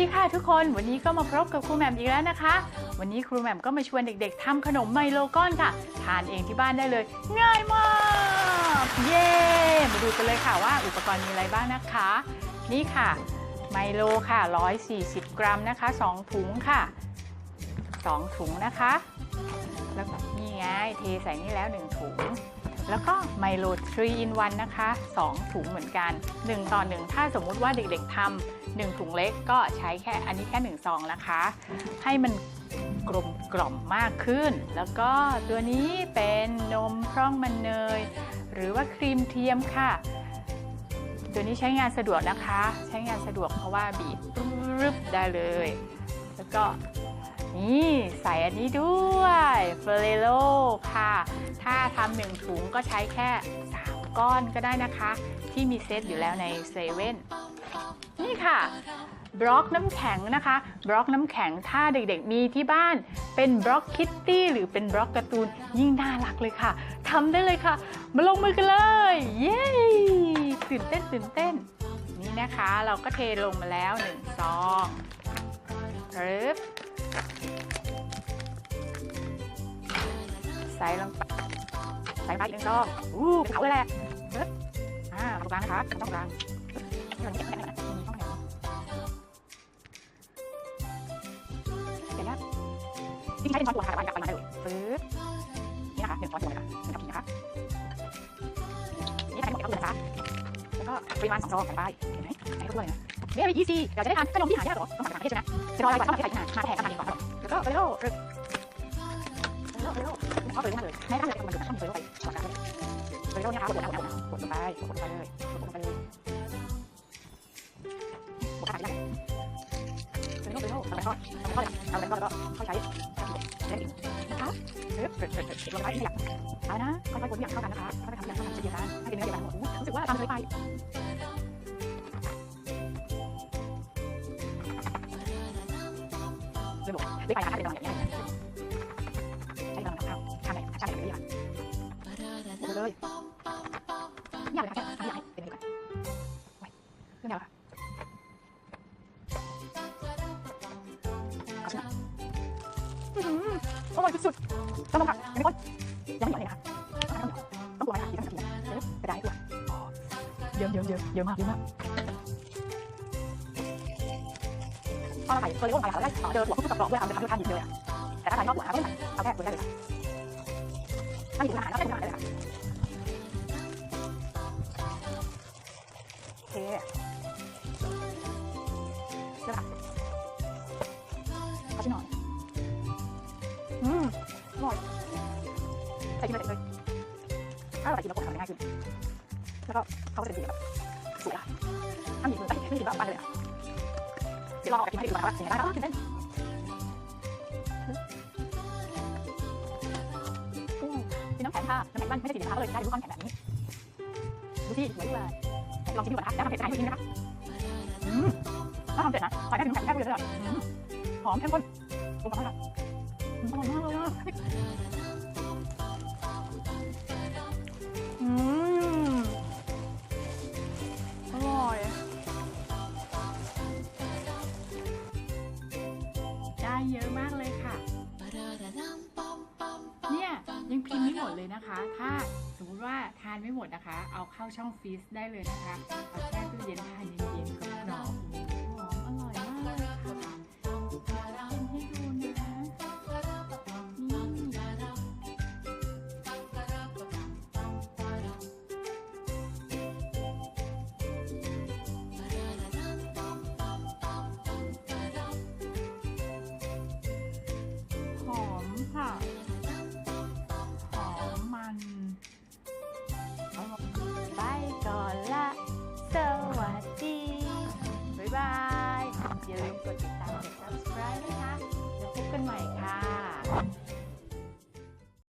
ีค่ะทุกคน วันนี้ก็มาพบกับครูแหม่มอีกแล้วนะคะ วันนี้ครูแหม่มก็มาชวนเด็กๆทำขนมไมโลก้อนค่ะ ทานเองที่บ้านได้เลย ง่ายมาก เย้ มาดูกันเลยค่ะว่าอุปกรณ์มีอะไรบ้างนะคะ นี่ค่ะไมโลค่ะ 140 กรัมนะคะ 2 ถุงค่ะ 2 ถุงนะคะ แล้วนี่ไงเทใส่นี่แล้ว 1 ถุง แล้วก็ไมโล3 in 1นะคะ 2 ถุงเหมือนกัน 1 ต่อ 1 ถ้าสมมุติว่าเด็กๆทำ1ถุงเล็กก็ใช้แค่อันนี้แค่ 1 ซองนะคะ ให้มันกลมกล่อมมากขึ้น แล้วก็ตัวนี้เป็นนมพร่องมันเนย หรือว่าครีมเทียมค่ะ ตัวนี้ใช้งานสะดวกนะคะ ใช้งานสะดวกเพราะว่าบีบรึบได้เลย แล้วก็ นี่ใส่อันนี้ด้วยเฟรโลค่ะ ถ้าทำหนึ่งถุงก็ใช้แค่ 3 ก้อนก็ได้นะคะ ที่มีเซตอยู่แล้วในเซเว่นนี่ค่ะบล็อกน้ำแข็งนะคะ บล็อกน้ำแข็งถ้าเด็กๆมีที่บ้าน เป็นบล็อกคิตตี้หรือเป็นบล็อกการ์ตูนยิ่งน่ารักเลยค่ะทำได้เลยค่ะ มาลงมือกันเลย เย้ตื่นเต้นตื่นเต้น นี่นะคะเราก็เทลงมาแล้วหนึ่งซองปึ๊บ ใส่ลงไปใส่ไปอีกหนึ่งซองอู้เป็นเขาเลยแหละอ่าตรงกลางนะคะตรงกลางเดี๋ยวนี้แข็งๆนะมีช่องแข็งเสร็จแล้วที่ใช้เป็นช้อนตวงค่ะวางกับไปมาได้เลยปึ๊บนี่นะคะหนึ่งช้อนตวงเลยค่ะหนึ่งกับพีนะคะนี่ใส่หมดแล้วนะคะแล้วก็ปริมาณสองซองใส่ไปเห็นไหมใส่ทุกถ้วยนะ เรียกไปยี่สิเราจะได้ทานขนมที่หายากหรอต้องสั่งจากต่างประเทศใช่ไหมจะรออะไรกว่าต้องมาที่ไหนมาแทนกันมาดีกว่าแล้วก็เฟรโล่เฟรโล่เฟรโล่เอาเฟรโล่มาเลยแม่ท่านเลยมันดูช่องเฟรโล่ไปก่อนกันเฟรโล่เนี่ยค่ะกดนะกดนะกดลงไปกดลงไปเลยกดลงไปเลยกดขาดได้เฟรโล่เฟรโล่เอาไปทอดเอาไปทอดเอาไปทอดแล้วก็ค่อยใช้เล่นนะครโล่เฟรโล่ลงไปที่อยากเอานะค่อยๆกดทุกอย่างเข้ากันนะคะค่อยๆทำอย่างเข้ากันเดียวกันให้เป็นเนื้อเดียวกันรู้สึกว่าทำเลยไป ไม่บอกไม่ไปนะคะเป็นตอนอย่างนี้ใช้ตอนข้าวทำอะไรทำอะไรไม่ได้ค่ะเลยยากเลยค่ะแค่ทำให้เป็นเลยค่ะไว้เรื่องเดียวค่ะอร่อยสุดๆต้องลองค่ะยังไม่พ้นยังไม่หย่อนเลยนะคะต้องปรุงอะไรค่ะที่ต้องกระเทีกระดาษตัวเยอะเยอะเยอะเยอะมากเยอะมาก พอเราใส่เฟอร์รี่ลงไปเราได้เจอหัวผู้กับกรอบด้วยเอาไปทำด้วยกันหยิบเลยอะแต่ถ้าใส่ยอดหัวเราก็ไม่ใส่เอาแค่ตัวได้เลยถ้าหยิบอาหารแล้วใส่อาหารเลยค่ะโอเคเดี๋ยวค่ะขอชิมหน่อยอืมอร่อยใส่กินเลยเลยถ้าเราใส่กินแล้วกดทำง่ายขึ้นแล้วก็เขาก็จะเป็นสีแบบสวยอะถ้าหยิบมือไปไม่หยิบแบบปั้นเลยอะ ลองออกกินให้ดูก่อนว่าเป็นยังไงบ้างอ๋อกินได้มีน้ำแข็งค่ะน้ำแข็งมันไม่ใช่สีฟ้าเลยได้ดูความแข็งแบบนี้ดูที่สวยด้วยลองชิมดูก่อนนะคะแล้วทำเสร็จให้ดูนะคะอืมถ้าทำเสร็จนะใส่ได้ถึงแข็งแค่เลยอะหอมเข้มข้นกลมกล่อมมากอร่อยมากเลยอะ นะคะ ถ้าสมมติว่าทานไม่หมดนะคะ เอาเข้าช่องฟรีซได้เลยนะคะเอาแช่ตู้เย็นทานเย็นๆกับหอมอ อย่าลืมกดติดตามกด subscribe นะคะแล้วพบกันใหม่ค่ะ